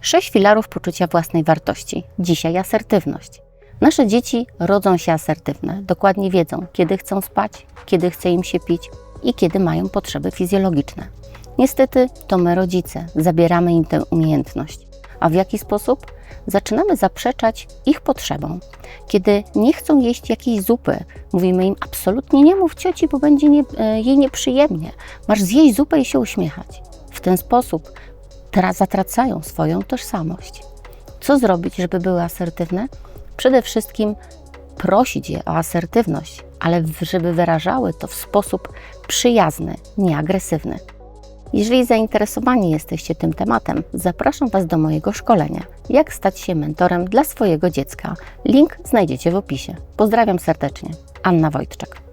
Sześć filarów poczucia własnej wartości. Dzisiaj asertywność. Nasze dzieci rodzą się asertywne, dokładnie wiedzą, kiedy chcą spać, kiedy chce im się pić i kiedy mają potrzeby fizjologiczne. Niestety to my, rodzice, zabieramy im tę umiejętność. A w jaki sposób? Zaczynamy zaprzeczać ich potrzebom. Kiedy nie chcą jeść jakiejś zupy, mówimy im absolutnie nie mów cioci, bo będzie nie, e, jej nieprzyjemnie. Masz zjeść zupę i się uśmiechać. W ten sposób tra- zatracają swoją tożsamość. Co zrobić, żeby były asertywne? Przede wszystkim prosić je o asertywność, ale żeby wyrażały to w sposób przyjazny, nie agresywny. Jeżeli zainteresowani jesteście tym tematem, zapraszam Was do mojego szkolenia Jak stać się mentorem dla swojego dziecka. Link znajdziecie w opisie. Pozdrawiam serdecznie. Anna Wojtczak.